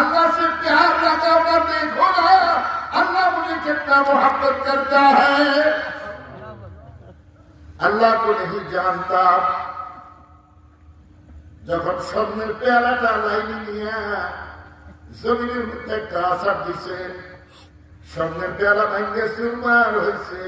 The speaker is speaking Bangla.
अल्लाह से प्यार लगाओ ना देखो ना अल्लाह मुझे कितना मोहब्बत करता है अल्लाह को नहीं जानता যখন স্বর্ণের পেয়ালাটা লাইনে নিয়ে জমিনের মধ্যে একটা আসার দিছে স্বর্ণের পেয়ালা ভাঙ্গে সুরমার হয়েছে